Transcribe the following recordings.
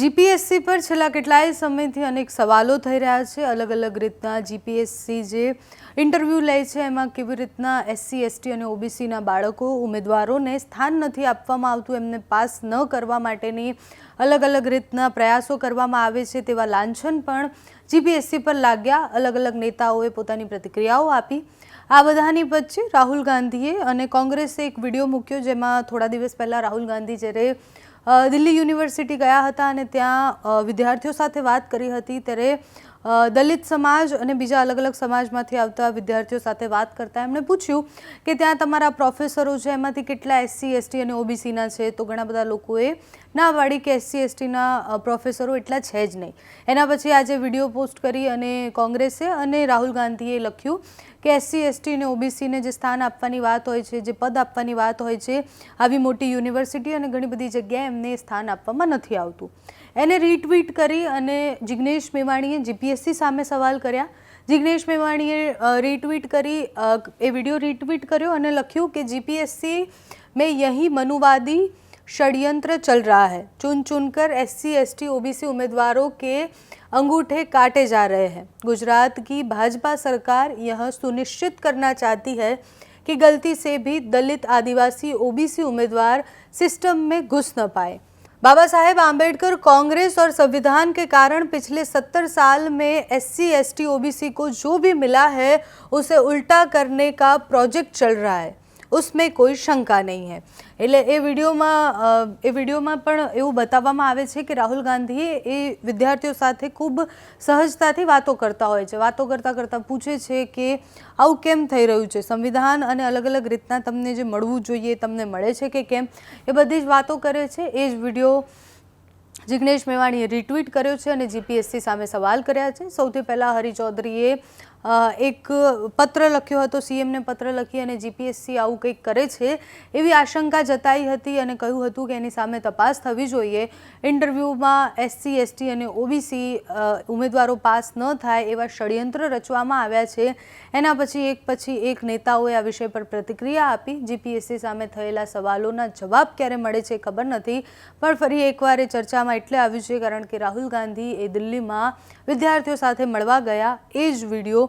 GPSC પર છેલ્લા કેટલાય સમયથી અનેક સવાલો થઈ રહ્યા છે. અલગ અલગ રીતના જીપીએસસી જે ઇન્ટરવ્યૂ લે છે, એમાં કેવી રીતના એસસી, એસટી અને ઓબીસીના બાળકો ઉમેદવારોને સ્થાન નથી આપવામાં આવતું, એમને પાસ ન કરવા માટેની અલગ અલગ રીતના પ્રયાસો કરવામાં આવે છે તેવા લાંછન પણ જીપીએસસી પર લાગ્યા. અલગ અલગ નેતાઓએ પોતાની પ્રતિક્રિયાઓ આપી. આ બધાની વચ્ચે રાહુલ ગાંધીએ અને કોંગ્રેસે એક વીડિયો મૂક્યો, જેમાં થોડા દિવસ પહેલાં રાહુલ ગાંધી જ્યારે દિલ્હી યુનિવર્સિટી ગયા હતા અને ત્યાં વિદ્યાર્થીઓ સાથે વાત કરી હતી. ત્યારે દલિત સમાજ અને બીજા અલગ અલગ સમાજમાંથી આવતા વિદ્યાર્થીઓ સાથે વાત કરતા એમણે પૂછ્યું કે ત્યાં તમારા પ્રોફેસરો છે, એમાંથી કેટલા એસસી, એસટી અને ઓબીસીના છે? તો ઘણા બધા લોકોએ ના પાડી કે એસસી, એસટીના પ્રોફેસરો એટલા છે જ નહીં. એના પછી આજે વીડિયો પોસ્ટ કરી અને કોંગ્રેસે અને રાહુલ ગાંધીએ લખ્યું કે એસસી, એસટી અને ઓબીસીને જે સ્થાન આપવાની વાત હોય છે, જે પદ આપવાની વાત હોય છે, આવી મોટી યુનિવર્સિટી અને ઘણી બધી જગ્યાએ એમને સ્થાન આપવામાં નથી આવતું. એને રીટ્વીટ કરી અને જિગ્નેશ મેવાણીએ જીપીએસસી સામે સવાલ કર્યા જિગ્નેશ મેવાણીએ અ, રીટ્વીટ કરી અ, એ વિડીયો રીટ્વીટ કર્યો અને લખ્યું કે જીપીએસસી મેં यही मनुवादी षड्यंत्र चल रहा है चुन चुनकर एससी एसटी ओबीसी उम्मीदवारों के अंगूठे काटे जा रहे हैं गुजरात की भाजपा सरकार यह सुनिश्चित करना चाहती है कि गलती से भी दलित आदिवासी ओबीसी उम्मीदवार सिस्टम में घुस न पाए बाबा साहेब आम्बेडकर कांग्रेस और संविधान के कारण पिछले सत्तर साल में S C S T O B C को जो भी मिला है, उसे उल्टा करने का प्रोजेक्ट चल रहा है। उसमें કોઈ શંકા નહીં હે એટલે એ વિડીયોમાં અ, એ વિડીયોમાં પણ એવું બતાવવામાં આવે છે કે રાહુલ ગાંધીએ એ વિદ્યાર્થીઓ સાથે ખૂબ સહજતાથી વાતો કરતા હોય છે વાતો કરતાં કરતાં પૂછે છે કે આવું કેમ થઈ રહ્યું છે સંવિધાન અને અલગ અલગ રીતના તમને જે મળવું જોઈએ તમને મળે છે કે કેમ એ બધી જ વાતો કરે છે એ જ વિડીયો જિગ્નેશ મેવાણીએ રીટ્વીટ કર્યો છે અને જીપીએસસી સામે સવાલ કર્યા છે સૌથી પહેલાં હરિ ચૌધરીએ અ, એક પત્ર લખ્યો હતો સીએમને પત્ર લખી અને જીપીએસસી આવું કંઈક કરે છે, એવી આશંકા જતાઈ હતી અને કહ્યું હતું કે એની સામે તપાસ થવી જોઈએ. ઇન્ટરવ્યૂમાં એસસી એસટી અને ઓબીસી ઉમેદવારો પાસ ન થાય એવા ષડયંત્ર રચવામાં આવ્યા છે. એના પછી એક પછી એક નેતાઓએ આ વિષય પર પ્રતિક્રિયા આપી. જીપીએસસી સામે થયેલા સવાલોના જવાબ ક્યારે મળે છે ખબર નથી. પણ ફરી એકવાર એ ચર્ચામાં એટલે આવ્યું છે કારણ કે રાહુલ ગાંધી એ દિલ્હીમાં વિદ્યાર્થીઓ સાથે મળવા ગયા. એ જ વીડિયો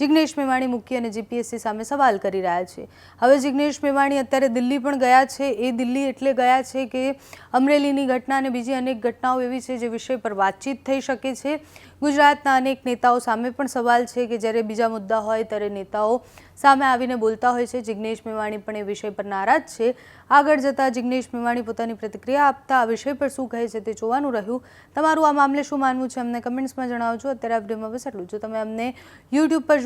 જિગ્નેશ મેવાણી મૂકી અને જીપીએસસી સામે સવાલ કરી રહ્યા છે. હવે જિગ્નેશ મેવાણી અત્યારે દિલ્હી પણ ગયા છે. એ દિલ્હી એટલે ગયા છે કે અમરેલીની ઘટના અને બીજી અનેક ઘટનાઓ એવી છે જે વિષય પર વાતચીત થઈ શકે છે. ગુજરાતના અનેક નેતાઓ સામે પણ સવાલ છે કે જ્યારે બીજા મુદ્દા હોય ત્યારે નેતાઓ સામે આવીને બોલતા હોય છે. જિગ્નેશ મેવાણી પણ એ વિષય પર નારાજ છે. આગળ જતાં જિગ્નેશ મેવાણી પોતાની પ્રતિક્રિયા આપતા આ વિષય પર શું કહે છે તે જોવાનું રહ્યું. તમારું આ મામલે શું માનવું છે અમને કમેન્ટ્સમાં જણાવજો. અત્યારે અપડેટમાં બસ એટલું જો તમે અમને યુટ્યુબ પર